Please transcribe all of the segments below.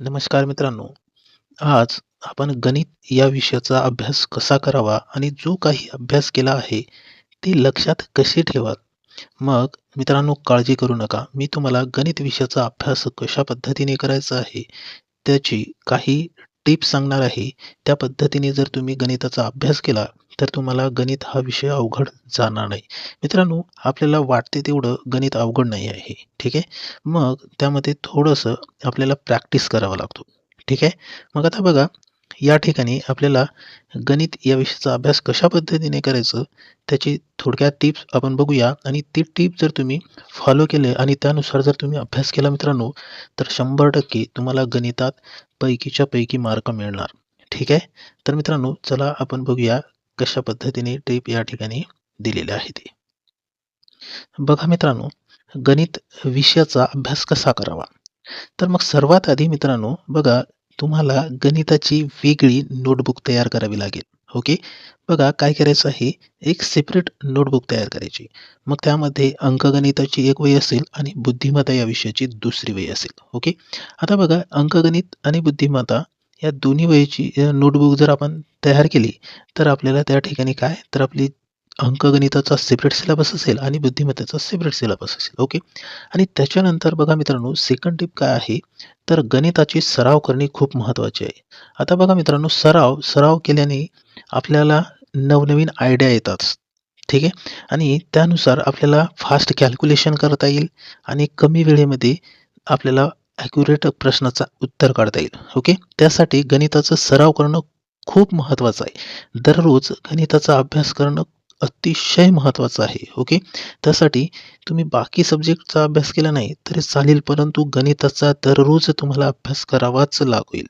नमस्कार मित्रांनो. आज आपण गणित या विषयाचा अभ्यास कसा करावा आणि जो काही अभ्यास केला आहे, ते लक्षात कसे ठेवा मग मित्रांनो काळजी करू नका. मी तुम्हाला गणित विषयाचा अभ्यास कशा पद्धतीने करायचा आहे, त्याची काही टिप्स सांगणार आहे. त्या पद्धतीने जर तुम्ही गणिताचा अभ्यास केला, तर तुम्हाला गणित हा विषय अवघड जाणार नाही. मित्रांनो, आपल्याला वाटते तेवढं गणित अवघड नाही आहे. ठीक आहे? मग त्यामध्ये थोडंसं आपल्याला प्रॅक्टिस करावं लागतो. ठीक आहे? मग आता बघा, या ठिकाणी आपल्याला गणित या विषयाचा अभ्यास कशा पद्धतीने करायचं, त्याची थोडक्यात टिप्स आपण बघूया आणि ती टिप जर तुम्ही फॉलो केले आणि त्यानुसार जर तुम्ही अभ्यास केला मित्रांनो, तर 100% तुम्हाला गणितात पैकीच्या पैकी मार्क मिळणार. ठीक आहे? तर मित्रांनो, चला आपण बघूया कशा पद्धतीने टिप या ठिकाणी दिलेली आहे ते. बघा मित्रांनो, गणित विषयाचा अभ्यास कसा करावा? तर मग सर्वात आधी मित्रांनो, बघा तुम्हाला गणिताची वेगळी नोटबुक तयार करावी लागेल. ओके. बघा काय करायचं आहे, एक सेपरेट नोटबुक तयार करायची. मग त्यामध्ये अंकगणिताची एक वही असेल आणि बुद्धिमत्ता या विषयाची दुसरी वही असेल. ओके. आता बघा अंकगणित आणि बुद्धिमत्ता या दोन्ही वहीची नोटबुक जर आपण तयार केली, तर आपल्याला त्या ठिकाणी काय, तर आपली अंकगणिताचा सेपरेट सिलेबस असेल आणि बुद्धिमत्तेचा सेपरेट सिलेबस असेल. ओके. आणि त्याच्यानंतर बघा मित्रांनो, सेकंड टिप काय आहे, तर गणिताची सराव करणे खूप महत्त्वाचे आहे. आता बघा मित्रांनो, सराव सराव केल्याने आपल्याला नवनवीन आयडिया येतात. ठीक आहे? आणि त्यानुसार आपल्याला फास्ट कॅल्क्युलेशन करता येईल आणि कमी वेळेमध्ये आपल्याला ॲक्युरेट प्रश्नाचा उत्तर काढता येईल. ओके. त्यासाठी गणिताचा सराव करणं खूप महत्त्वाचं आहे. दररोज गणिताचा अभ्यास करणं अतिशय महत्त्वाचं आहे. ओके. त्यासाठी तुम्ही बाकी सब्जेक्टचा अभ्यास केला नाही तरी चालेल, परंतु गणिताचा दररोज तुम्हाला अभ्यास करावाच लागेल.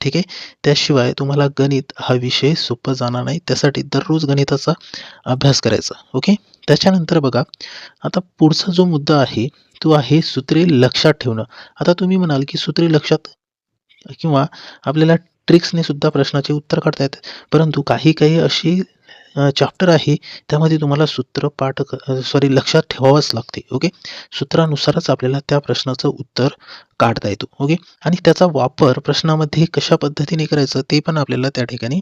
ठीक आहे? त्याशिवाय तुम्हाला गणित हा विषय सोपा जाणार नाही. त्यासाठी दररोज गणिताचा अभ्यास करायचा. ओके. त्याच्यानंतर बघा, आता पुढचा जो मुद्दा आहे, तो आहे सूत्रे लक्षात ठेवणं. आता तुम्ही म्हणाल, की सूत्रे लक्षात किंवा आपल्याला ट्रिक्सने सुद्धा प्रश्नाचे उत्तर काढता येतात. परंतु काही-काही अशी चॅप्टर आहे, त्यामध्ये तुम्हाला सूत्र पाठ सॉरी लक्षात ठेवावंच लागते. ओके. सूत्रानुसारच आपल्याला त्या प्रश्नाचं उत्तर काढता येतो. ओके. आणि त्याचा वापर प्रश्नामध्ये कशा पद्धतीने करायचं, ते पण आपल्याला त्या ठिकाणी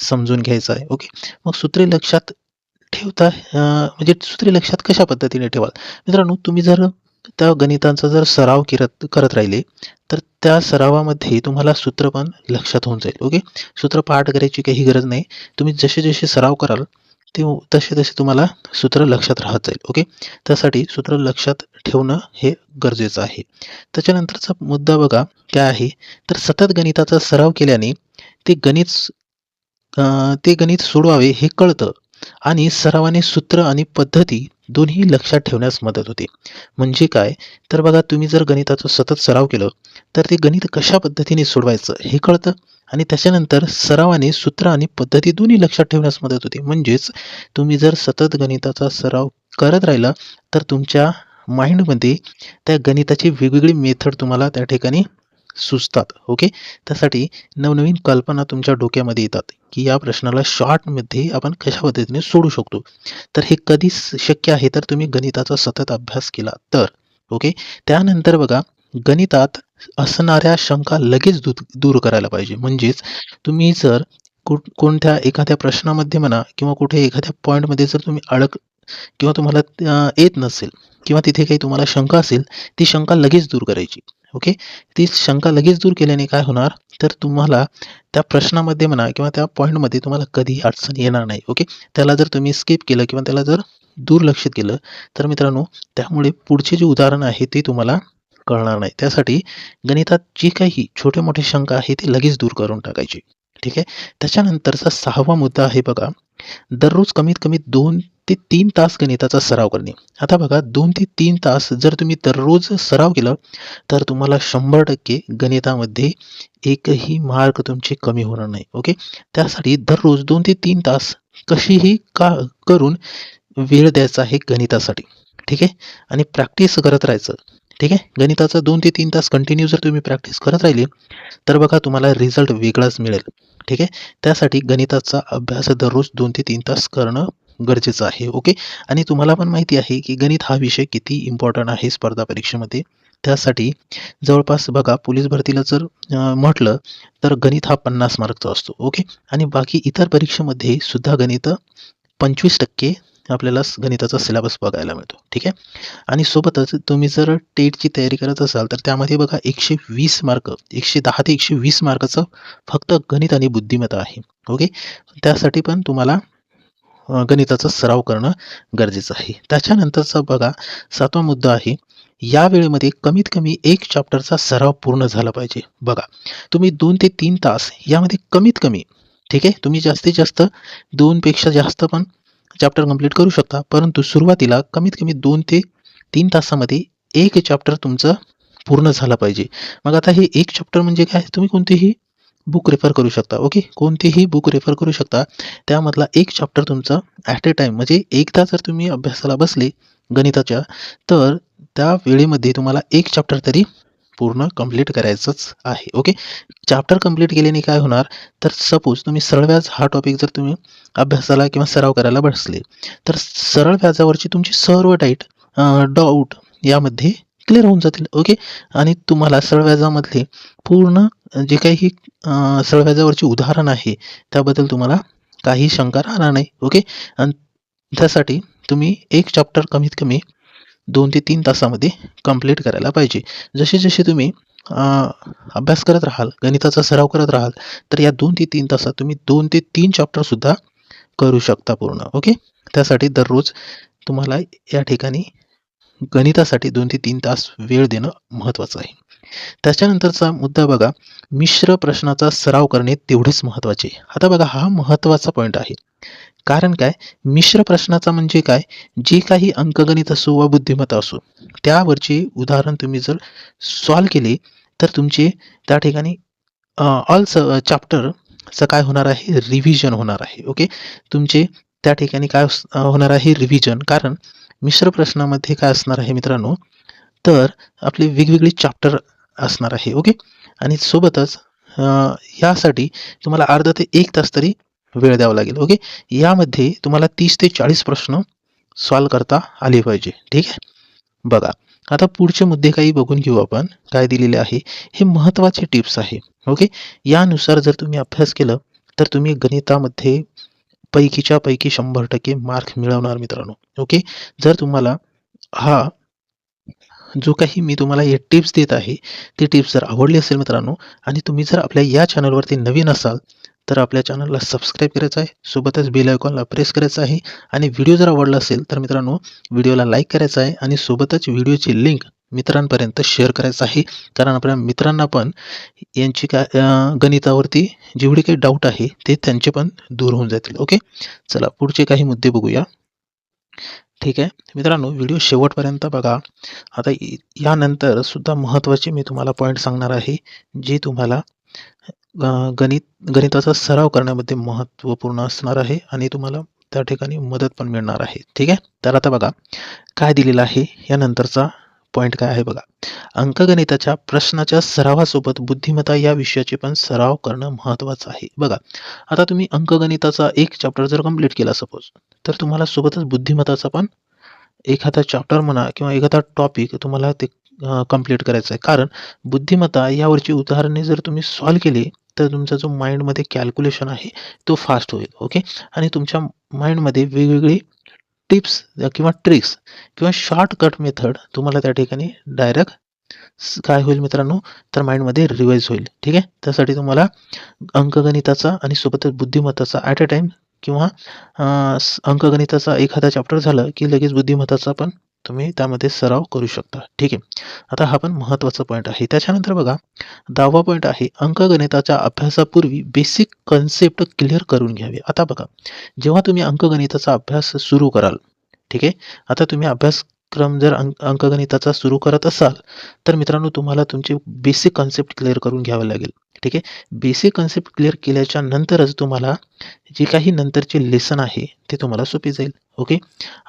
समजून घ्यायचं आहे. ओके. मग सूत्रे लक्षात ठेवता म्हणजे सूत्रे लक्षात कशा पद्धतीने ठेवाल? मित्रांनो, तुम्ही जर त्या गणितांचा जर सराव करत करत राहिले, तर त्या सरावामध्ये तुम्हाला सूत्र पण लक्षात होऊन जाईल. ओके. सूत्र पाठ करायची काही गरज नाही. तुम्ही जसे-जसे सराव कराल, ते तसे-तसे तुम्हाला सूत्र लक्षात राहत जाईल. ओके. त्यासाठी सूत्र लक्षात ठेवणं हे गरजेचं आहे. त्याच्यानंतरचा मुद्दा बघा काय आहे, तर सतत गणिताचा सराव केल्याने ते गणित ते गणित सोडवावे हे कळतं आणि सरावाने सूत्र आणि पद्धती दोन्ही लक्षात ठेवण्यास मदत होते. म्हणजे काय, तर बघा तुम्ही जर गणिताचा सतत सराव केलं, तर ते गणित कशा पद्धतीने सोडवायचं हे कळतं आणि त्याच्यानंतर सरावाने सूत्र आणि पद्धती दोन्ही लक्षात ठेवण्यास मदत होते. म्हणजेच तुम्ही जर सतत गणिताचा सराव करत राहिला, तर तुमच्या माइंडमध्ये त्या गणिताची वेगवेगळी मेथड तुम्हाला त्या ठिकाणी सुचतात. ओके. त्यासाठी नवनवीन कल्पना तुमच्या डोक्यामध्ये येतात, की या प्रश्नाला शॉर्टमध्ये आपण कशा पद्धतीने सोडू शकतो. तर हे कधी शक्य आहे, तर तुम्ही गणिताचा सतत अभ्यास केला तर. ओके. त्यानंतर बघा, गणितात असणाऱ्या शंका लगेच दू दूर करायला पाहिजे. म्हणजेच तुम्ही जर कुठ कोणत्या एखाद्या प्रश्नामध्ये म्हणा किंवा कुठे एखाद्या पॉईंटमध्ये जर तुम्ही अडक किंवा तुम्हाला येत नसेल किंवा तिथे काही तुम्हाला शंका असेल, ती शंका लगेच दूर करायची. ओके. ती शंका लगेच दूर केल्याने काय होणार, तर तुम्हाला त्या प्रश्नामध्ये म्हणा किंवा त्या पॉईंटमध्ये तुम्हाला कधीही अडचण येणार नाही. ओके. त्याला जर तुम्ही स्किप केलं किंवा त्याला जर दुर्लक्षित केलं, तर मित्रांनो त्यामुळे पुढचे जे उदाहरण आहे ते तुम्हाला कळणार नाही. त्यासाठी गणितात जी काही छोटे-मोठे शंका आहे, ते लगेच दूर करून टाकायची. ठीक आहे. त्याच्यानंतरचा सहावा मुद्दा आहे बघा, दररोज कमीत कमी दोन ते तीन तास गणिताचा सराव करणे. आता बघा दोन ते तीन तास जर तुम्ही दररोज सराव केला, तर तुम्हाला 100% गणितामध्ये एकही मार्क तुमचे कमी होणार नाही. ओके. त्यासाठी दररोज दोन ते तीन तास कशीही का करून वेळ द्यायचा आहे गणितासाठी. ठीक आहे. आणि प्रॅक्टिस करत राहायचं. ठीक आहे. गणिताचा दोन ते तीन तास कंटिन्यू जर तुम्ही प्रॅक्टिस करत राहिली तर बघा तुम्हाला रिझल्ट वेगळाच मिळेल. ठीक आहे. त्यासाठी गणिताचा अभ्यास दररोज दोन ते तीन तास करणं गरजेचं आहे. ओके. आणि तुम्हाला पण माहिती आहे, की गणित हा विषय किती इम्पॉर्टंट आहे स्पर्धा परीक्षेमध्ये. त्यासाठी जवळपास बघा पोलीस भरतीला जर म्हटलं तर गणित हा पन्नास मार्कचा असतो ओके आणि बाकी इतर परीक्षेमध्ये सुद्धा गणित पंचवीस टक्के आपल्याला गणिताचा सिलेबस बघायला मिळतो. ठीक आहे? आणि सोबतच तुम्ही जर टेटची तयारी करत असाल तर त्यामध्ये बघा एकशे वीस मार्क एकशे दहा ते एकशे वीस मार्काचं फक्त गणित आणि बुद्धिमत्ता आहे. ओके त्यासाठी पण तुम्हाला गणिताचा सराव करणं गरजेचं आहे. त्याच्यानंतरचा बघा सातवा मुद्दा आहे या वेळेमध्ये कमीत कमी एक चॅप्टरचा सराव पूर्ण झाला पाहिजे. बघा तुम्ही दोन ते तीन तास यामध्ये कमीत कमी ठीक आहे? तुम्ही जास्तीत जास्त दोनपेक्षा जास्त पण चॅप्टर कंप्लीट करू शकता. परंतु सुरुवातीला कमीत कमी दोन ते तीन तासामध्ये एक चॅप्टर तुमचं पूर्ण झालं पाहिजे. मग आता हे एक चॅप्टर म्हणजे काय? तुम्ही कोणतेही बुक रेफर करू शकता ओके कोणतेही बुक रेफर करू शकता. त्यामधला एक चॅप्टर तुमचा ॲट ए टाईम म्हणजे एकदा जर तुम्ही अभ्यासाला बसले गणिताच्या तर त्या वेळेमध्ये तुम्हाला एक चॅप्टर तरी पूर्ण कंप्लीट करायचंच आहे. ओके चॅप्टर कंप्लीट केल्याने काय होणार? तर सपोज तुम्ही सरळ व्याज हा टॉपिक जर तुम्ही अभ्यासाला किंवा सराव करायला बसले तर सरळ व्याजावरची तुमची सर्व डाईट डाऊट यामध्ये क्लिअर होऊन जातील. ओके आणि तुम्हाला सरळ व्याजामधले पूर्ण जे काही अ, सरळ व्याजावरची उदाहरण आहे त्याबद्दल तुम्हाला काही शंका राहणार नाही. ओके आणि त्यासाठी तुम्ही एक चॅप्टर कमीत कमी दोन ते तीन तासामध्ये कंप्लीट करायला पाहिजे. जसे जसे तुम्ही अभ्यास करत राहाल गणिताचा सराव करत राहाल तर या दोन ते तीन तासात तुम्ही दोन ते तीन चॅप्टरसुद्धा करू शकता पूर्ण ओके त्यासाठी दररोज तुम्हाला या ठिकाणी गणितासाठी दोन ते तीन तास वेळ देणं महत्त्वाचं आहे. त्याच्यानंतरचा मुद्दा बघा मिश्र प्रश्नाचा सराव करणे तेवढेच महत्त्वाचे आता बघा हा महत्त्वाचा पॉईंट आहे. कारण काय? मिश्र प्रश्नाचा म्हणजे काय? जे काही अंकगणित असो वा बुद्धिमत्ता असो त्यावरचे उदाहरण तुम्ही जर सॉल्व केले तर तुमचे त्या ठिकाणी ऑल स चॅप्टरचं काय होणार आहे? रिव्हिजन होणार आहे. ओके तुमचे त्या ठिकाणी काय होणार आहे? रिव्हिजन कारण मिश्र प्रश्नामध्ये काय असणार आहे मित्रांनो? तर आपले वेगवेगळे चॅप्टर असणार आहे. ओके आणि सोबतच यासाठी तुम्हाला अर्धा ते एक तास तरी वेळ द्यावा लागेल. ओके यामध्ये तुम्हाला तीस ते चाळीस प्रश्न सॉल्व करता आले पाहिजे. ठीक आहे? बघा आता पुढचे मुद्दे काही बघून घेऊ आपण. काय दिलेले आहे? हे महत्त्वाचे टिप्स आहे. ओके यानुसार जर तुम्ही अभ्यास केलं तर तुम्ही गणितामध्ये पैकीच्या पैकी शंभर टक्के मार्क मिळवणार मित्रांनो. ओके जर तुम्हाला हा जो काही मी तुम्हाला हे टिप्स देत आहे ते टिप्स जर आवडले असेल मित्रांनो आणि तुम्ही जर आपल्या या चॅनलवरती नवीन असाल तर आपल्या चॅनलला सबस्क्राईब करायचं आहे. सोबतच बेल आयकॉनला प्रेस करायचं आहे. आणि व्हिडिओ जर आवडला असेल तर मित्रांनो व्हिडिओला लाईक करायचा आहे आणि सोबतच व्हिडिओची लिंक मित्रांपर्यंत शेअर करायचं आहे. कारण आपल्या मित्रांना पण यांची काय गणितावरती जेवढे काही डाऊट आहे ते त्यांचे पण दूर होऊन जातील. ओके चला पुढचे काही मुद्दे बघूया. ठीक आहे? मित्रांनो व्हिडिओ शेवटपर्यंत बघा. आता यानंतर सुद्धा महत्त्वाचे मी तुम्हाला पॉईंट सांगणार आहे जे तुम्हाला गणित गणिताचा सराव करण्यामध्ये महत्त्वपूर्ण असणार आहे आणि तुम्हाला त्या ठिकाणी मदत पण मिळणार आहे. ठीक आहे? तर आता बघा काय दिलेलं आहे? यानंतरचा पॉईंट काय आहे बघा. अंकगणिताच्या प्रश्नाच्या सरावासोबत बुद्धिमत्ता या विषयाचे पण सराव करणं महत्त्वाचं आहे. बघा आता तुम्ही अंकगणिताचा एक चॅप्टर जर कंप्लीट केला सपोज तर तुम्हाला सोबतच बुद्धिमत्ताचा पण एखादा चॅप्टर म्हणा किंवा एखादा टॉपिक तुम्हाला ते कंप्लीट करायचं आहे. कारण बुद्धिमत्ता यावरची उदाहरणे जर तुम्ही सॉल्व केली तर तुमचा जो माइंडमध्ये कॅल्क्युलेशन आहे तो फास्ट होईल ओके? आणि तुमच्या माइंडमध्ये वेगवेगळी टिप्स किंवा ट्रिक्स किंवा शॉर्टकट मेथड तुम्हाला त्या ठिकाणी डायरेक्ट काय होईल मित्रांनो? तर माइंडमध्ये रिवाईज होईल ठीक आहे? त्यासाठी तुम्हाला अंकगणिताचा आणि सोबतच बुद्धिमत्ताचा ॲट अ टाईम किंवा अंकगणिताचा एखादा चॅप्टर झालं की लगेच बुद्धिमत्ताचा पण तुम्ही त्यामध्ये सराव करू शकता. ठीक आहे. आता हा पण महत्त्वाचा पॉईंट आहे. त्याच्यानंतर बघा दहावा पॉईंट आहे अंकगणिताच्या अभ्यासापूर्वी बेसिक कन्सेप्ट क्लिअर करून घ्यावे. आता बघा जेव्हा तुम्ही अंकगणिताचा अभ्यास सुरू कराल ठीक आहे? आता तुम्ही अभ्यास क्रम जर अंक अंकगणिताचा सुरू करत असाल तर मित्रांनो तुम्हाला तुमचे बेसिक कन्सेप्ट क्लिअर करून घ्यावं लागेल. ठीक आहे? बेसिक कन्सेप्ट क्लिअर केल्याच्या नंतरच तुम्हाला जे काही नंतरचे लेसन आहे ते तुम्हाला सोपी जाईल. ओके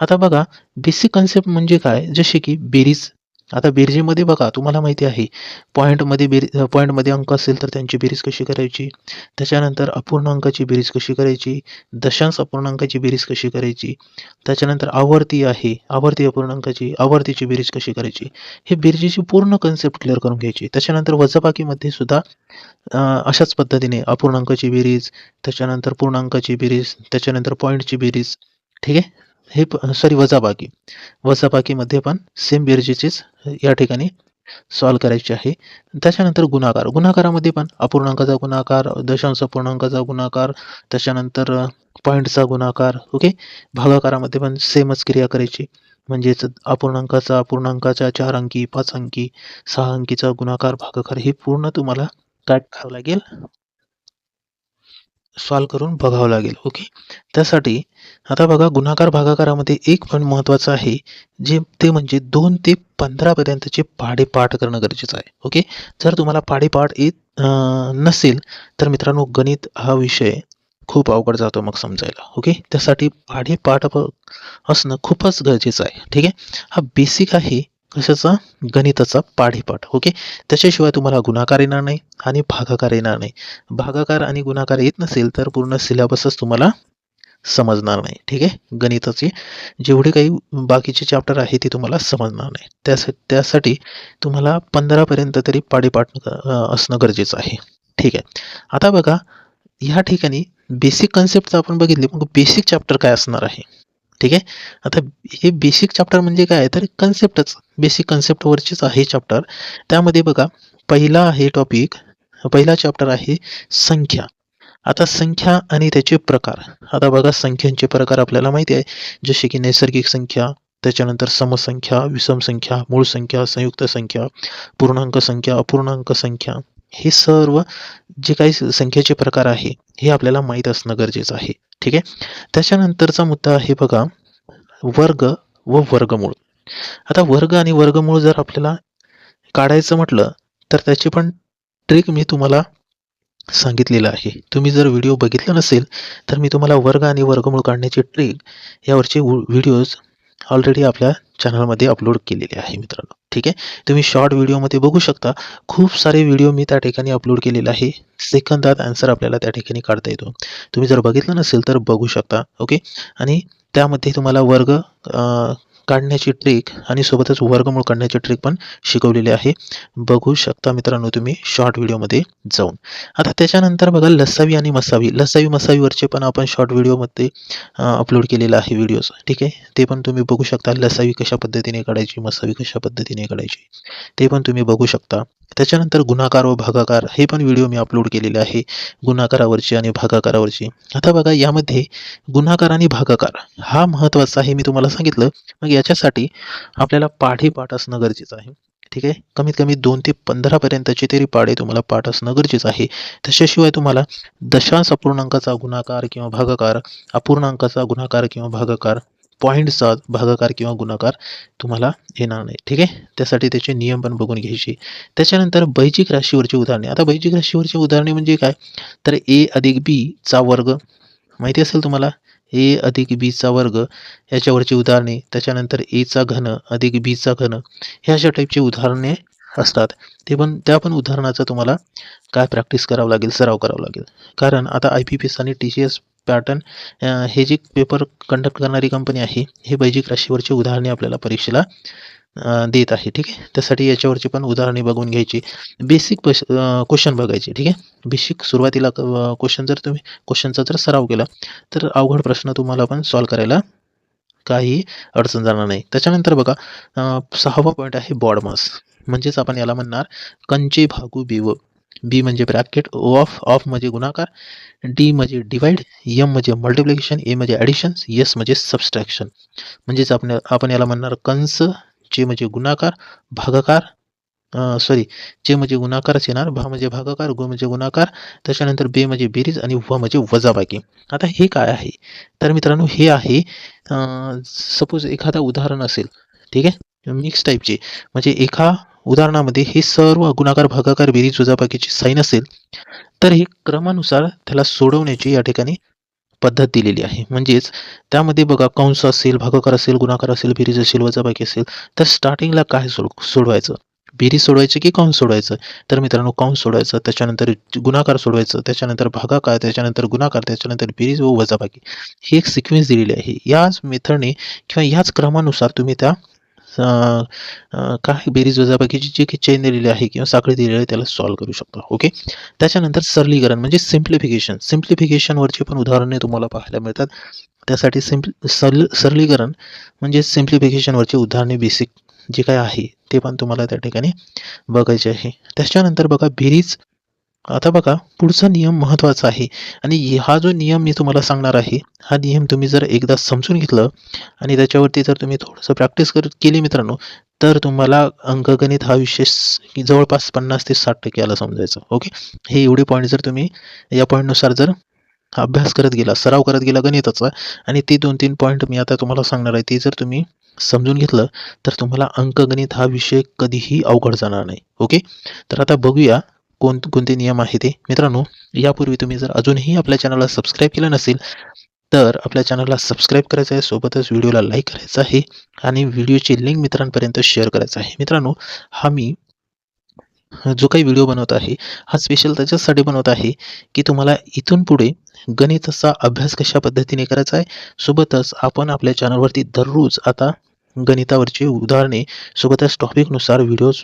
आता बघा बेसिक कन्सेप्ट म्हणजे काय? जसे की बेरीज आता बेरजेमध्ये बघा तुम्हाला माहिती आहे पॉईंटमध्ये बेरी पॉईंटमध्ये अंक असेल तर त्यांची बेरीज कशी करायची? त्याच्यानंतर अपूर्णांकाची बेरीज कशी करायची? दशांश अपूर्णांकाची बेरीज कशी करायची? त्याच्यानंतर आवर्ती आहे आवर्ती अपूर्णांकाची आवर्तीची बेरीज कशी करायची? हे बेरजेची पूर्ण कन्सेप्ट क्लिअर करून घ्यायची. त्याच्यानंतर वजाबाकीमध्ये सुद्धा अशाच पद्धतीने अपूर्णांकाची बेरीज त्याच्यानंतर पूर्णांकाची बेरीज त्याच्यानंतर पॉईंटची बेरीज ठीक आहे? हे सॉरी वजाबाकी. वजाबाकीमध्ये पण सेम बेरजेचेच या ठिकाणी सॉल्व करायची आहे. त्याच्यानंतर गुणाकार. गुणाकारामध्ये पण अपूर्णांकाचा गुणाकार दशांश पूर्णांकाचा गुणाकार त्याच्यानंतर पॉईंटचा गुणाकार ओके भागाकारामध्ये पण सेमच क्रिया करायची. म्हणजेच अपूर्णांकाचा अपूर्णांकाचा चार अंकी पाच अंकी सहा अंकीचा गुणाकार भागाकार हे पूर्ण तुम्हाला काय करावं लागेल. सॉल्व करून बघावं लागेल ओके त्यासाठी आता बघा गुणाकार भागाकारामध्ये एक पण महत्त्वाचं आहे जे ते म्हणजे दोन ते पंधरापर्यंतचे पाढेपाठ करणं गरजेचं आहे ओके जर तुम्हाला पाढेपाठ येत नसेल तर मित्रांनो गणित हा विषय खूप अवघड जातो मग समजायला ओके त्यासाठी पाढेपाठ असणं खूपच गरजेचं आहे ठीक आहे? हा बेसिक आहे कशाचा? गणिताचा पाढेपाठ ओके त्याच्याशिवाय तुम्हाला गुणाकार येणार नाही आणि भागाकार येणार नाही. भागाकार आणि गुणाकार येत नसेल तर पूर्ण सिलेबसच तुम्हाला समजणार नाही ठीक आहे? गणिताचे जेवढे काही बाकीचे चॅप्टर आहे ते तुम्हाला समजणार नाही. त्यासाठी त्यासाठी तुम्हाला पंधरापर्यंत तरी पाडेपाठ असणं गरजेचं आहे ठीक आहे? आता बघा ह्या ठिकाणी बेसिक कन्सेप्ट आपण बघितली मग बेसिक चॅप्टर काय असणार आहे? ठीक आहे? आता हे बेसिक चॅप्टर म्हणजे काय? तर कन्सेप्टच बेसिक कन्सेप्टवरचीच आहे चॅप्टर त्यामध्ये बघा पहिला आहे टॉपिक पहिला चॅप्टर आहे संख्या. आता संख्या आणि त्याचे प्रकार. आता बघा संख्यांचे प्रकार आपल्याला माहिती आहे. जसे की नैसर्गिक संख्या त्याच्यानंतर समसंख्या विषम संख्या मूळ संख्या संयुक्त संख्या पूर्णांक संख्या अपूर्णांक संख्या. हे सर्व जे काही संख्येचे प्रकार आहे हे आपल्याला माहीत असणं गरजेचं आहे. ठीक आहे? त्याच्यानंतरचा मुद्दा आहे बघा वर्ग व वर्गमूळ. आता वर्ग आणि वर्गमूळ जर आपल्याला काढायचं म्हटलं तर त्याची पण ट्रिक मी तुम्हाला सांगितलेलं आहे. तुम्ही जर व्हिडिओ बघितला नसेल तर मी तुम्हाला वर्ग आणि वर्गमूळ काढण्याची ट्रिक यावरचे व्हिडिओज ऑलरेडी आपल्या चॅनलमध्ये अपलोड केलेले आहे मित्रांनो. ठीक आहे? तुम्ही शॉर्ट व्हिडिओमध्ये बघू शकता. खूप सारे व्हिडिओ मी त्या ठिकाणी अपलोड केलेले आहे. सेकंदात आन्सर आपल्याला त्या ठिकाणी काढता येतो. तुम्ही जर बघितलं नसेल तर बघू शकता. ओके आणि त्यामध्ये तुम्हाला वर्ग काढण्याची ट्रिक आणि सोबतच वर्गमूळ काढण्याची ट्रिक पण शिकवलेली आहे. बघू शकता मित्रांनो तुम्ही शॉर्ट व्हिडिओमध्ये जाऊन. आता त्याच्यानंतर बघा लसावी आणि मसावी. लसावी मसावीवरचे पण आपण शॉर्ट व्हिडिओमध्ये अपलोड केलेलं आहे व्हिडिओज ठीक आहे? ते पण तुम्ही बघू शकता. लसावी कशा पद्धतीने काढायची मसावी कशा पद्धतीने काढायची ते पण तुम्ही बघू शकता. त्याच्यानंतर गुणाकार व भागाकार हे पण व्हिडिओ मी अपलोड केलेले आहे गुणाकारावरची आणि भागाकारावरची. आता बघा यामध्ये गुणाकार आणि भागाकार हा महत्त्वाचा आहे मी तुम्हाला सांगितलं. मग याच्यासाठी आपल्याला पाढे पाठ असणं गरजेचं आहे. ठीक आहे? कमीत कमी दोन ते पंधरापर्यंतचे तरी पाढे तुम्हाला पाठ असणं गरजेचं आहे. त्याच्याशिवाय तुम्हाला दशांश अपूर्णांकाचा गुणाकार किंवा भागाकार अपूर्णांकाचा गुणाकार किंवा भागाकार पॉईंटचा भागाकार किंवा गुणाकार तुम्हाला येणार नाही. ठीक आहे? त्यासाठी त्याचे नियम पण बघून घ्यायचे. त्याच्यानंतर बैजिक राशीवरची उदाहरणे. आता बैजिक राशीवरची उदाहरणे म्हणजे काय? तर ए अधिक बी चा वर्ग. माहिती असेल तुम्हाला? ए अधिक बीचा वर्ग याच्यावरची उदाहरणे. त्याच्यानंतर एचा घन अधिक बीचा घन. ह्या अशा टाईपची उदाहरणे असतात. ते पण त्या पण उदाहरणाचं तुम्हाला काय प्रॅक्टिस करावं लागेल? सराव करावा लागेल. कारण आता आय पी पी एस आणि टी सी एस पॅटर्न हे जे पेपर कंडक्ट करणारी कंपनी आहे हे बैजिक राशीवरची उदाहरणे आपल्याला परीक्षेला देत आहे ठीक आहे? त्यासाठी याच्यावरची पण उदाहरणे बघून घ्यायची. बेसिक क्वेश्चन बघायचे ठीक आहे? बेसिक सुरुवातीला क्वेश्चन जर तुम्ही क्वेश्चनचा जर सराव केला तर अवघड प्रश्न तुम्हाला पण सॉल्व करायला काही अडचण जाणार नाही. त्याच्यानंतर बघा सहावा पॉईंट आहे बॉडमास म्हणजेच आपण याला म्हणणार कंचे भागू बिव. बी म्हणजे ब्रॅकेट ओ ऑफ ऑफ म्हणजे गुणाकार डी म्हणजे डिवाइड एम म्हणजे मल्टिप्लिकेशन ए म्हणजे ॲडिशन एस म्हणजे सबस्ट्रॅक्शन म्हणजेच आपण आपण याला म्हणणार कंस जे म्हणजे गुणाकार भागाकार सॉरी जे म्हणजे गुणाकारच येणार भा म्हणजे भागाकार गु म्हणजे गुणाकार त्याच्यानंतर बे म्हणजे बेरीज आणि व म्हणजे वजाबाकी. आता हे काय आहे? तर मित्रांनो हे आहे सपोज एखादा उदाहरण असेल ठीक आहे? मिक्स टाईपचे म्हणजे एका उदाहरणामध्ये हे सर्व गुणाकार भागाकार बेरीज वजाबाकीची साईन असेल तर हे क्रमानुसार त्याला सोडवण्याची या ठिकाणी पद्धत दिलेली आहे. म्हणजेच त्यामध्ये बघा कंस असेल भागाकार असेल गुणाकार असेल बेरीज असेल वजाबाकी असेल तर स्टार्टिंगला काय सोड सोडवायचं? बेरीज सोडवायची की कंस सोडवायचं? तर मित्रांनो कंस सोडवायचं त्याच्यानंतर गुणाकार सोडवायचं त्याच्यानंतर भागाकार त्याच्यानंतर गुणाकार त्याच्यानंतर बेरीज व वजाबाकी. ही एक सिक्वेन्स दिलेली आहे. याच मेथडने किंवा याच क्रमानुसार तुम्ही त्या काही काय बेरीज वजाबाकीची जी काही चेन दिलेली आहे किंवा साखळी दिलेली आहे त्याला सॉल्व्ह करू शकता. ओके त्याच्यानंतर सरलीकरण म्हणजे सिम्प्लिफिकेशन सिम्प्लिफिकेशनवरची पण उदाहरणे तुम्हाला पाहायला मिळतात. त्यासाठी सिंपल सरल सरलीकरण म्हणजे सिम्प्लिफिकेशनवरची उदाहरणे बेसिक जे काय आहे ते पण तुम्हाला त्या ठिकाणी बघायचे आहे. त्याच्यानंतर बघा बेरीज आता बघा पुढचा नियम महत्त्वाचा आहे. आणि हा जो नियम मी तुम्हाला सांगणार आहे हा नियम तुम्ही जर एकदा समजून घेतलं आणि त्याच्यावरती जर तुम्ही थोडंसं प्रॅक्टिस कर केली मित्रांनो तर तुम्हाला अंकगणित हा विषय जवळपास पन्नास ते साठ टक्के आला समजायचं ओके हे एवढे पॉईंट जर तुम्ही या पॉईंटनुसार जर अभ्यास करत गेला सराव करत गेला गणिताचा आणि ते दोन तीन पॉईंट मी आता तुम्हाला सांगणार आहे ते जर तुम्ही समजून घेतलं तर तुम्हाला अंकगणित हा विषय कधीही अवघड जाणार नाही ओके तर आता बघूया कोण कोणते नियम आहे ते? मित्रांनो यापूर्वी तुम्ही जर अजूनही आपल्या चॅनलला सबस्क्राईब केलं नसेल तर आपल्या चॅनलला सबस्क्राईब करायचं आहे सोबतच व्हिडिओला लाईक करायचं आहे आणि व्हिडिओची लिंक मित्रांपर्यंत शेअर करायचं आहे. मित्रांनो हा मी जो काही व्हिडिओ बनवत आहे हा स्पेशल त्याच्यासाठी बनवत आहे की तुम्हाला इथून पुढे गणिताचा अभ्यास कशा पद्धतीने करायचा आहे सोबतच आपण आपल्या चॅनलवरती दररोज आता गणितावरची उदाहरणे सोबतच टॉपिकनुसार व्हिडिओज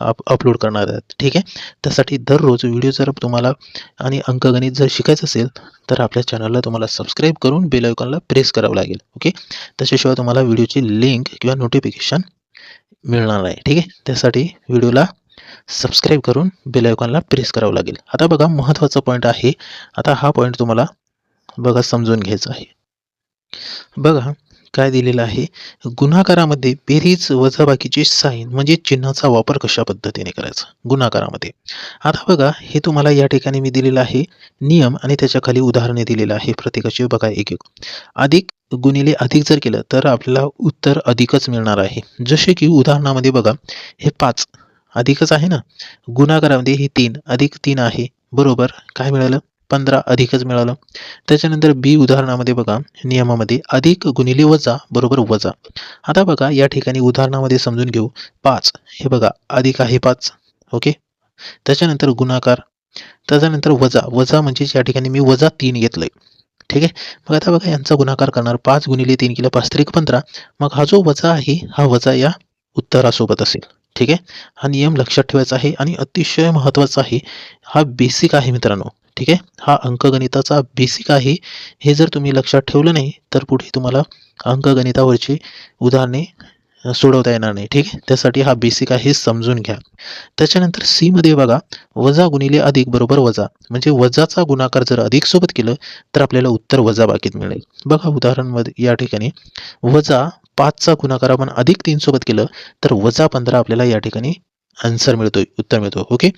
अप अपलोड करणार आहेत. ठीक आहे? त्यासाठी दररोज व्हिडिओ जर तुम्हाला आणि अंकगणित जर शिकायचं असेल तर आपल्या चॅनलला तुम्हाला सबस्क्राईब करून बेल आयकॉनला प्रेस करावं लागेल. ओके त्याच्याशिवाय तुम्हाला व्हिडिओची लिंक किंवा नोटिफिकेशन मिळणार नाही. ठीक आहे? त्यासाठी व्हिडिओला सबस्क्राईब करून बेल आयकॉनला प्रेस करावं लागेल. आता बघा महत्त्वाचा पॉईंट आहे. आता हा पॉईंट तुम्हाला बघा समजून घ्यायचा आहे. बघा काय दिलेलं आहे? गुणाकारामध्ये बेरीज वजाबाकीचे साईन म्हणजे चिन्हाचा वापर कशा पद्धतीने करायचा? गुणाकारामध्ये आता बघा हे तुम्हाला या ठिकाणी मी दिलेलं आहे. नियम आणि त्याच्याखाली उदाहरणे दिलेलं आहे. प्रत्येकाची बघा एक एक अधिक गुणिले अधिक जर केलं तर आपल्याला उत्तर अधिकच मिळणार आहे. जसे की उदाहरणामध्ये बघा हे पाच अधिकच आहे ना? गुणाकारामध्ये हे तीन अधिक तीन आहे. बरोबर? काय मिळालं? पंधरा अधिकच मिळालं. त्याच्यानंतर बी उदाहरणामध्ये बघा नियमामध्ये अधिक गुणिले वजा बरोबर वजा. आता बघा या ठिकाणी उदाहरणामध्ये समजून घेऊ. पाच. हे बघा अधिक आहे पाच. ओके? त्याच्यानंतर गुणाकार. त्याच्यानंतर वजा. वजा म्हणजेच या ठिकाणी मी वजा तीन घेतलंय. ठीक आहे? मग आता बघा यांचा गुणाकार करणार. पाच गुणिले तीन किलो पाच त्रिक पंधरा. मग हा जो वजा आहे हा वजा या उत्तरासोबत असेल. ठीक आहे? हा नियम लक्षात ठेवायचा आहे आणि अतिशय महत्त्वाचा आहे. हा बेसिक आहे मित्रांनो. ठीक आहे? हा अंकगणिताचा बेसिक आहे. हे जर तुम्ही लक्षात ठेवलं नाही तर पुढे तुम्हाला अंकगणितावरची उदाहरणे सोडवता येणार नाही. ठीक आहे? त्यासाठी हा बेसिक आहे हे समजून घ्या. त्याच्यानंतर सी मध्ये बघा वजा गुणिले अधिक बरोबर वजा. म्हणजे वजाचा गुणाकार जर अधिक सोबत केलं तर आपल्याला उत्तर वजा बाकीत मिळेल. बघा उदाहरणमध्ये या ठिकाणी. वजा पाचचा गुणाकार आपण अधिक तीन सोबत केलं तर वजा पंधरा आपल्याला या ठिकाणी आन्सर मिळतोय उत्तर मिळतो. ओके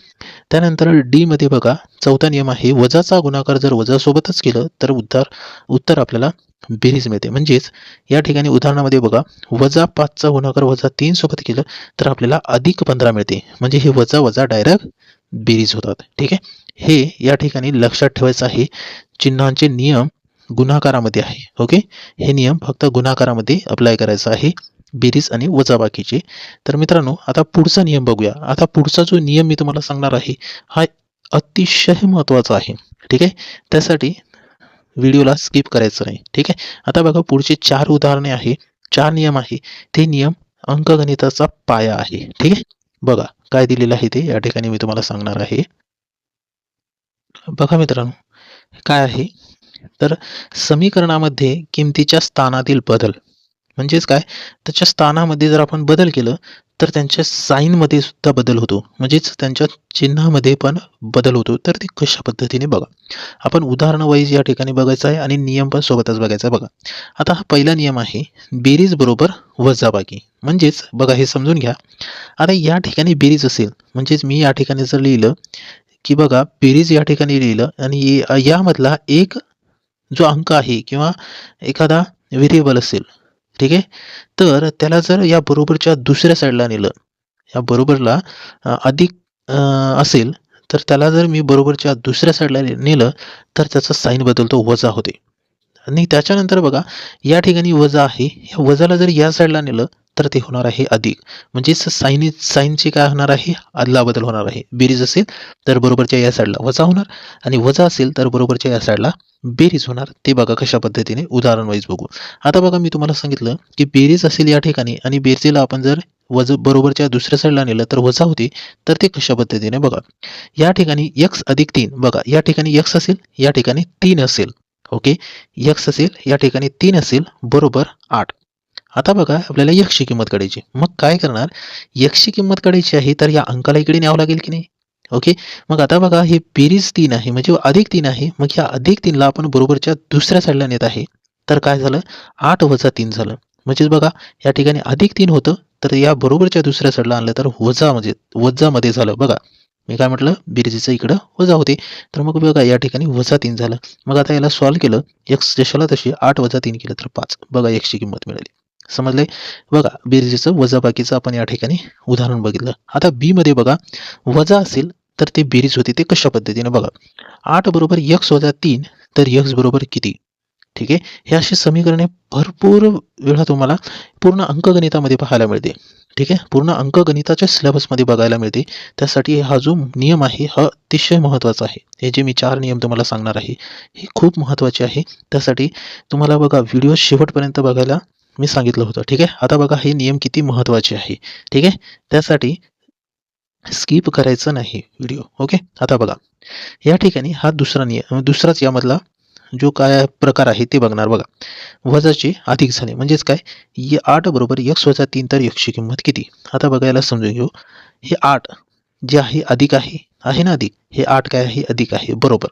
त्यानंतर डी मध्ये बघा चौथा नियम आहे वजाचा गुणाकार जर वजासोबतच केलं तर उत्तर उत्तर आपल्याला बेरीज मिळते. म्हणजेच या ठिकाणी उदाहरणामध्ये बघा वजा पाचचा गुणाकार वजा तीन सोबत केलं तर आपल्याला अधिक पंधरा मिळते. म्हणजे हे वजा वजा डायरेक्ट बेरीज होतात. ठीक आहे? हे या ठिकाणी लक्षात ठेवायचं आहे. चिन्हांचे नियम गुणाकारामध्ये आहे. ओके हे नियम फक्त गुणाकारामध्ये अप्लाय करायचं आहे. बेरीज आणि वजाबाकीचे. तर मित्रांनो आता पुढचा नियम बघूया. आता पुढचा जो नियम मी तुम्हाला सांगणार आहे हा अतिशय महत्त्वाचा आहे. ठीक आहे? त्यासाठी व्हिडिओला स्किप करायचं नाही. ठीक आहे? आता बघा पुढचे चार उदाहरणे आहे चार नियम आहे. ते नियम अंकगणिताचा पाया आहे. ठीक आहे? बघा काय दिलेलं आहे ते या ठिकाणी मी तुम्हाला सांगणार आहे. बघा मित्रांनो काय आहे? तर समीकरणामध्ये किमतीच्या स्थानातील बदल. म्हणजेच काय? त्याच्या स्थानामध्ये जर आपण बदल केलं तर त्यांच्या साईनमध्ये सुद्धा बदल होतो. म्हणजेच त्यांच्या चिन्हामध्ये पण बदल होतो. तर ते कशा पद्धतीने बघा. आपण उदाहरण वाईज या ठिकाणी बघायचं आहे आणि नियम पण सोबतच बघायचा आहे. बघा. आता हा पहिला नियम आहे बेरीज बरोबर वजाबाकी. म्हणजेच बघा हे समजून घ्या. आता या ठिकाणी बेरीज असेल म्हणजेच मी या ठिकाणी जर लिहिलं की बघा बेरीज या ठिकाणी लिहिलं आणि यामधला एक जो अंक आहे किंवा एखादा व्हेरिएबल असेल ठीक आहे? तर त्याला जर या बरोबरच्या दुसऱ्या साईडला नेलं या बरोबरला अधिक असेल तर त्याला जर मी बरोबरच्या दुसऱ्या साईडला नेलं तर त्याचा साईन बदलतो वजा होते. आणि त्याच्यानंतर बघा या ठिकाणी वजा आहे. या वजाला जर या साईडला नेलं तर ते होणार आहे अधिक. म्हणजेच साईन साईनची काय होणार आहे? अदलाबदल होणार आहे. बेरीज असेल तर बरोबरच्या या साईडला वजा होणार आणि वजा असेल तर बरोबरच्या या साईडला बेरीज होणार. ते बघा कशा पद्धतीने उदाहरण वाईज बघू. आता बघा मी तुम्हाला सांगितलं की बेरीज असेल या ठिकाणी आणि बेरजेला आपण जर वज बरोबरच्या दुसऱ्या साईडला नेलं तर वजा होते तर ते कशा पद्धतीने बघा. या ठिकाणी यक्स अधिक तीन. बघा या ठिकाणी यक्स असेल या ठिकाणी तीन असेल. ओके? यक्स असेल या ठिकाणी तीन असेल बरोबर आठ. आता बघा आपल्याला यक्षची किंमत काढायची. मग काय करणार? यक्षची किंमत काढायची आहे तर या अंकाला इकडे न्यावं लागेल की नाही? ओके? मग आता बघा हे बेरीज तीन आहे म्हणजे अधिक तीन आहे मग या अधिक तीनला आपण बरोबरच्या दुसऱ्या साईडला नेत आहे. तर काय झालं? आठ वजा तीन झालं. म्हणजेच बघा या ठिकाणी अधिक तीन होतं तर या बरोबरच्या दुसऱ्या साईडला आणलं तर वजा म्हणजे वजामध्ये झालं. बघा मी काय म्हटलं? बिरजीचं इकडं वजा होते. तर मग बघा या ठिकाणी वजा तीन झालं. मग आता याला सॉल्व्ह केलं एक्स जशाला तशी आठ वजा तीन केलं तर पाच. बघा एक्सची किंमत मिळाली. समजले बघा बेरजेचं वजा बाकीचं आपण या ठिकाणी उदाहरण बघितलं. आता बी मध्ये बघा वजा असेल तर ते बेरीज होते ते कशा पद्धतीने? बघा आठ बरोबर यक्स वजा तीन तर यक्स बरोबर किती? ठीक? आहे हे अशी समीकरणे भरपूर वेळा तुम्हाला पूर्ण अंकगणितामध्ये पाहायला मिळते. ठीक? आहे पूर्ण अंकगणिताच्या सिलेबसमध्ये बघायला मिळते. त्यासाठी हा जो नियम आहे हा अतिशय महत्त्वाचा आहे. हे जे मी चार नियम तुम्हाला सांगणार आहे हे खूप महत्त्वाचे आहे. त्यासाठी तुम्हाला बघा व्हिडिओ शेवटपर्यंत बघायला मी सांगितलं होतं ठीक आहे? आता बघा हे नियम किती महत्त्वाचे आहे ठीक आहे? त्यासाठी स्किप करायचं नाही व्हिडिओ ओके आता बघा या ठिकाणी हा दुसरा नियम दुसराच यामधला जो काय प्रकार आहे ते बघणार बघा. वजाचे अधिक झाले म्हणजेच काय? ये आठ बरोबर यक्स वजा तीन तर यक्षची किंमत किती? आता बघायला समजून घेऊ. हे आठ जे आहे अधिक आहे आहे ना अधिक? हे आठ काय आहे? अधिक आहे बरोबर.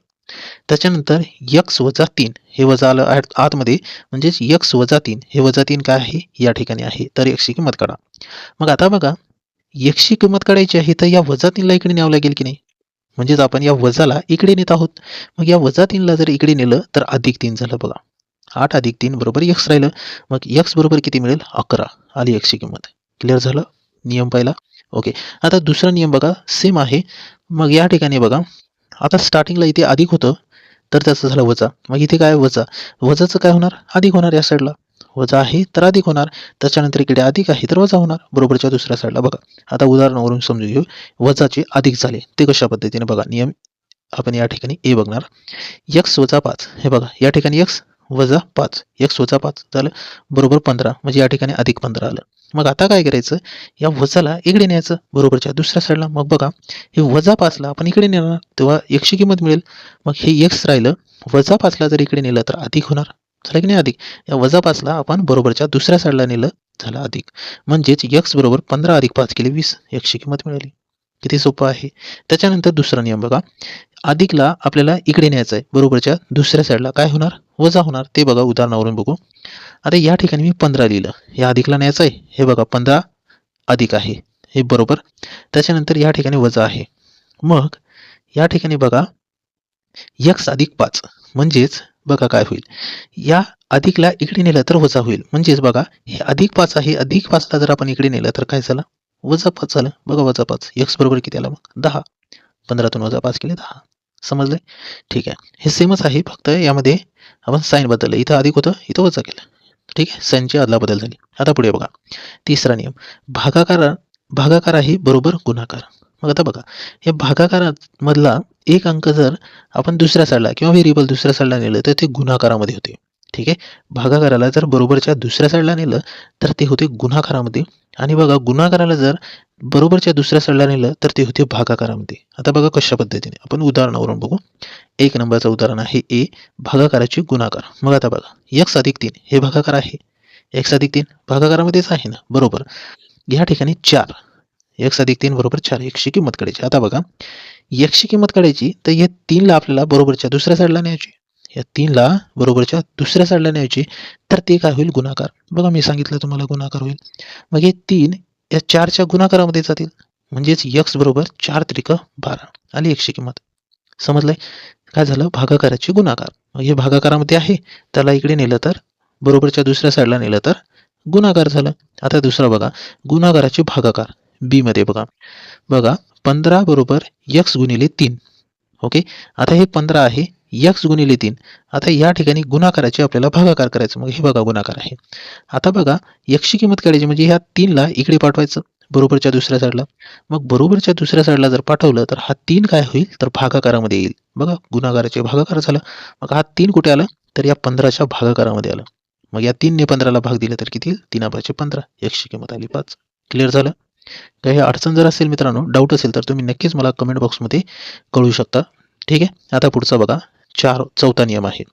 त्याच्यानंतर यक्स वजा तीन हे वजा आलं आत- आतमध्ये. म्हणजेच यक्स वजा तीन हे वजा तीन काय आहे? या ठिकाणी आहे. तर यक्षची किंमत काढा. मग आता बघा यक्षची किंमत काढायची आहे तर या वजा तीनला इकडे न्यावं लागेल की नाही? म्हणजेच आपण या वजाला इकडे नेत आहोत. मग या वजा तीनला जर इकडे नेलं तर अधिक तीन झालं बघा. आठ अधिक तीन बरोबर यक्स राहिलं. मग यक्स बरोबर किती मिळेल? अकरा. आली यक्षची किंमत. क्लिअर झालं? नियम पहिला? ओके आता दुसरा नियम बघा. सेम आहे. मग या ठिकाणी बघा. आता स्टार्टिंगला इथे अधिक होतं तर त्याचं झालं वजा. मग इथे काय वजा? वजाचं काय होणार? अधिक होणार या साईडला वजा आहे तर अधिक होणार. त्याच्यानंतर इकडे अधिक आहे तर वजा होणार. बरोबरच्या दुसऱ्या साईडला बघा. आता उदाहरणावरून समजू घेऊ. वजाचे अधिक झाले. ते कशा पद्धतीने बघा. नियम आपण या ठिकाणी ए बघणार. यक्स वजा पाच. हे बघा. या ठिकाणी यक्स वजा पाच. यक्स वजा पाच झालं. बरोबर पंधरा. म्हणजे या ठिकाणी अधिक पंधरा आलं. मग आता काय करायचं? या वजाला इकडे न्यायचं. बरोबरच्या दुसऱ्या साईडला मग बघा हे वजा पाचला आपण इकडे नेणार. तेव्हा एकशी किंमत मिळेल. मग हे एक्स राहिलं. वजा पाचला जर इकडे नेलं तर अधिक होणार. झालं की नाही अधिक? या वजा पाचला आपण बरोबरच्या दुसऱ्या साईडला नेलं झालं अधिक. म्हणजेच एक्स बरोबर पंधरा अधिक पाच केले वीस. एकशे किंमत मिळाली. किती सोपं आहे? त्याच्यानंतर दुसरा नियम बघा. अधिकला आपल्याला इकडे न्यायचं आहे. बरोबरच्या दुसऱ्या साईडला काय होणार? वजा होणार. ते बघा उदाहरणावरून बघू. आता या ठिकाणी मी पंधरा लिहिलं. या अधिकला न्यायचं आहे. हे बघा पंधरा अधिक आहे. हे बरोबर. त्याच्यानंतर या ठिकाणी वजा आहे. मग या ठिकाणी बघा. यक्स अधिक पाच. म्हणजेच बघा काय होईल. या अधिकला इकडे नेलं तर वजा होईल. म्हणजेच बघा हे अधिक पाच आहे. अधिक पाचला जर आपण इकडे नेलं तर काय झालं? वजा पाच झालं. बघा वजा पाच. यक्स बरोबर किती आला मग? दहा. पंधरातून वजा पाच केले दहा. समजले ठीक आहे. हे सेमच आहे. फक्त यामध्ये आपण साईन बदललं. इथं अधिक होतं इथं वजा केलं. ठीक आहे? साईनची अदलाबदल झाली. आता पुढे बघा. तिसरा नियम. भागाकार भागाकार आहे बरोबर गुणाकार. मग आता बघा. या भागाकारामधला एक अंक जर आपण दुसऱ्या साईडला किंवा व्हेरिएबल दुसऱ्या साईडला नेलं तर ते गुणाकारामध्ये होते. ठीक आहे? भागाकाराला जर बरोबरच्या दुसऱ्या साईडला नेलं तर ते होते गुणाकारामध्ये आणि बघा गुणाकाराला जर बरोबरच्या दुसऱ्या साईडला नेलं तर ते होते भागाकारामध्ये. आता बघा कशा पद्धतीने. आपण उदाहरणावरून बघू. एक नंबरचं उदाहरण आहे ए भागाकाराची गुणाकार मग आता बघा यक्स अधिक तीन हे भागाकार आहे. एक्स अधिक तीन भागाकारामध्येच आहे ना? बरोबर. या ठिकाणी चार. एक्स अधिक तीन बरोबर चार. एकशी किंमत काढायची. आता बघा एकशी किंमत काढायची तर या तीनला आपल्याला बरोबरच्या दुसऱ्या साईडला न्यायची. या तीनला बरोबरच्या दुसऱ्या साईडला न्यायची तर ते काय होईल? गुणाकार. बघा मी सांगितलं तुम्हाला गुणाकार होईल. मग हे तीन या चारच्या गुणाकारामध्ये जातील. म्हणजेच यक्स बरोबर चार त्रिक बारा आली एकशे किंमत. समजलंय? काय झालं? भागाकाराचे गुणाकार. मग हे भागाकारामध्ये आहे. त्याला इकडे नेलं तर बरोबरच्या दुसऱ्या साईडला नेलं तर गुणाकार झालं. आता दुसरा बघा. गुणाकाराचे भागाकार. बी मध्ये बघा. बघा पंधरा बरोबर यक्स गुणिले तीन. ओके? आता हे पंधरा आहे. यक्स गुणिले तीन. आता या ठिकाणी गुणाकाराचे आपल्याला भागाकार करायचं. मग हे बघा गुणाकार आहे. आता बघा यक्षी किंमत काढायची म्हणजे ह्या तीनला इकडे पाठवायचं. बरोबरच्या दुसऱ्या साईडला. मग बरोबरच्या दुसऱ्या साईडला जर पाठवलं तर हा तीन काय होईल? तर भागाकारामध्ये येईल. बघा गुणाकाराचे भागाकार झाला. मग हा तीन कुठे आला? तर या पंधराच्या भागाकारामध्ये आलं. मग या तीनने पंधराला भाग दिला तर किती येईल? तीन पाचशे पंधरा एकशे किंमत आली पाच. क्लिअर झालं? काही अडचण जर असेल मित्रांनो डाऊट असेल तर तुम्ही नक्कीच मला कमेंट बॉक्समध्ये कळू शकता. ठीक आहे? आता पुढचा बघा. चार चौथा नियम आहे.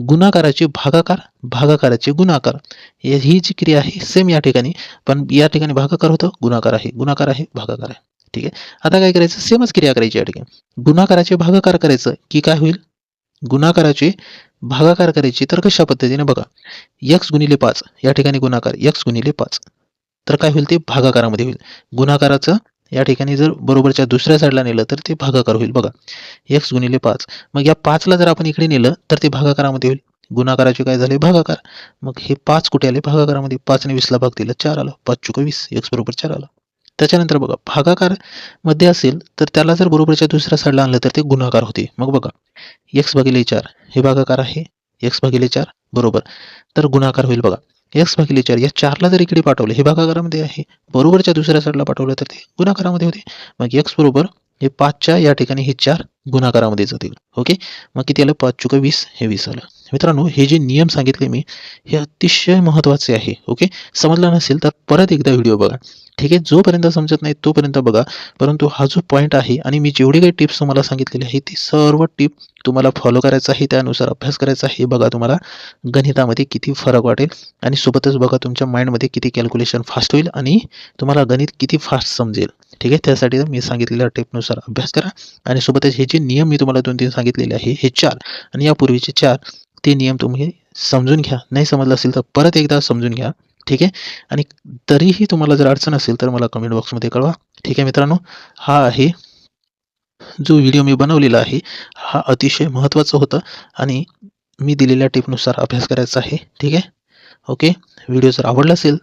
गुणाकाराचे भागाकार भागाकाराचे गुणाकार. ही जी क्रिया आहे सेम या ठिकाणी पण या ठिकाणी भागाकार होतं गुणाकार आहे. गुणाकार आहे भागाकार आहे. ठीक आहे? आता काय करायचं? सेमच क्रिया करायची या ठिकाणी. गुणाकाराचे भागाकार करायचं की काय होईल? गुणाकाराचे भागाकार करायचे तर कशा पद्धतीने? बघा यक्स गुणिले पाच या ठिकाणी गुणाकार यक्स गुणिले पाच. तर काय होईल ते? भागाकारामध्ये होईल. गुणाकाराचं या ठिकाणी जर बरोबरच्या दुसऱ्या साईडला नेलं तर ते भागाकार होईल. बघा एक्स गुणिले पाच. मग या पाचला जर आपण इकडे नेलं तर ते भागाकारामध्ये होईल. गुणाकाराचे काय झाले? भागाकार. मग हे पाच कुठे आले? भागाकारामध्ये. पाचने वीसला भाग दिला चार आला. पाच चुक वीस. एक्स बरोबर चार आला. त्याच्यानंतर बघा भागाकारमध्ये असेल तर त्याला जर बरोबरच्या दुसऱ्या साईडला आणलं तर ते गुणाकार होते. मग बघा एक्स भागिले चार. हे भागाकार आहे. एक्स भागिले चार. बरोबर. तर गुणाकार होईल बघा. एक्स भागिले चार या चारला जर इकडे पाठवलं हे भागाकारामध्ये आहे. बरोबरच्या दुसऱ्या साईडला पाठवलं तर ते गुणाकारामध्ये होते. मग एक्स बरोबर हे पाचच्या या ठिकाणी हे चार गुणाकारामध्ये जातील. ओके मग किती आलं? पाच चुका वीस हे वीस आलं. मित्रांनो हे जे नियम सांगितले मी हे अतिशय महत्त्वाचे आहे. ओके समजलं नसेल तर परत एकदा व्हिडिओ बघा. ठीक आहे जोपर्यंत समजत नाही तोपर्यंत बघा. परंतु हा जो पॉईंट आहे आणि मी जेवढी काही टिप्स तुम्हाला सांगितलेली आहे ती सर्व टिप तुम्हाला फॉलो करायचं आहे त्यानुसार अभ्यास करायचा आहे. बघा तुम्हाला गणितामध्ये किती फरक वाटेल आणि सोबतच बघा तुमच्या माइंडमध्ये किती कॅल्क्युलेशन फास्ट होईल आणि तुम्हाला गणित किती फास्ट समजेल. ठीक आहे त्यासाठी मी सांगितलेल्या टिपनुसार अभ्यास करा आणि सोबतच हे जे नियम मी तुम्हाला दोन तीन सांगितलेले आहे हे चार आणि यापूर्वीचे चार ते नियम तुम्ही समजून घ्या. नाही समजलं असेल तर परत एकदा समजून घ्या. ठीक आहे? आणि तरीही तुम्हाला जर अडचण असेल तर मला कमेंट बॉक्समध्ये कळवा. ठीक आहे मित्रांनो? हा आहे जो व्हिडिओ मी बनवलेला आहे हा अतिशय महत्त्वाचा होता आणि मी दिलेल्या टिपनुसार अभ्यास करायचा आहे. ठीक आहे? ओके? व्हिडिओ जर आवडला असेल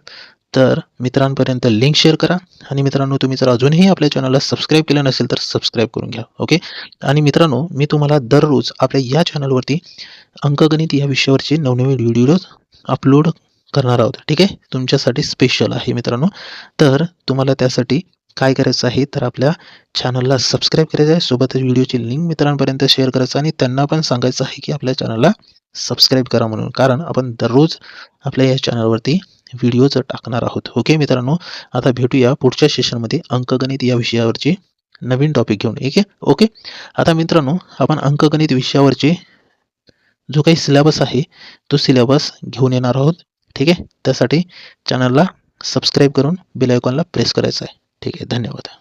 तर मित्रांपर्यंत लिंक शेअर करा. आणि मित्रांनो तुम्ही जर अजूनही आपल्या चॅनलला सबस्क्राईब केलं नसेल तर सबस्क्राईब करून घ्या. ओके? आणि मित्रांनो मी तुम्हाला दररोज आपल्या या चॅनलवरती अंकगणित या विषयावरचे नवनवीन व्हिडिओज अपलोड करणार आहोत. ठीक आहे? तुमच्यासाठी स्पेशल आहे मित्रांनो. तर तुम्हाला त्यासाठी काय करायचं आहे? तर आपल्या चॅनलला सबस्क्राईब करायचं आहे. सोबतच व्हिडिओची लिंक मित्रांपर्यंत शेअर करायचं आणि त्यांना पण सांगायचं आहे की आपल्या चॅनलला सबस्क्राईब करा म्हणून. कारण आपण दररोज आपल्या या चॅनलवरती व्हिडिओज टाकणार आहोत. ओके मित्रांनो? आता भेटूया पुढच्या सेशनमध्ये अंकगणित या विषयावरची नवीन टॉपिक घेऊन. ठीक आहे? ओके आता मित्रांनो आपण अंकगणित विषयावरचे जो काही सिलेबस आहे तो सिलेबस घेऊन येणार आहोत. ठीक आहे? त्यासाठी चॅनलला सबस्क्राईब करून बेल आयकॉनला प्रेस करायचं आहे. ठीक आहे धन्यवाद.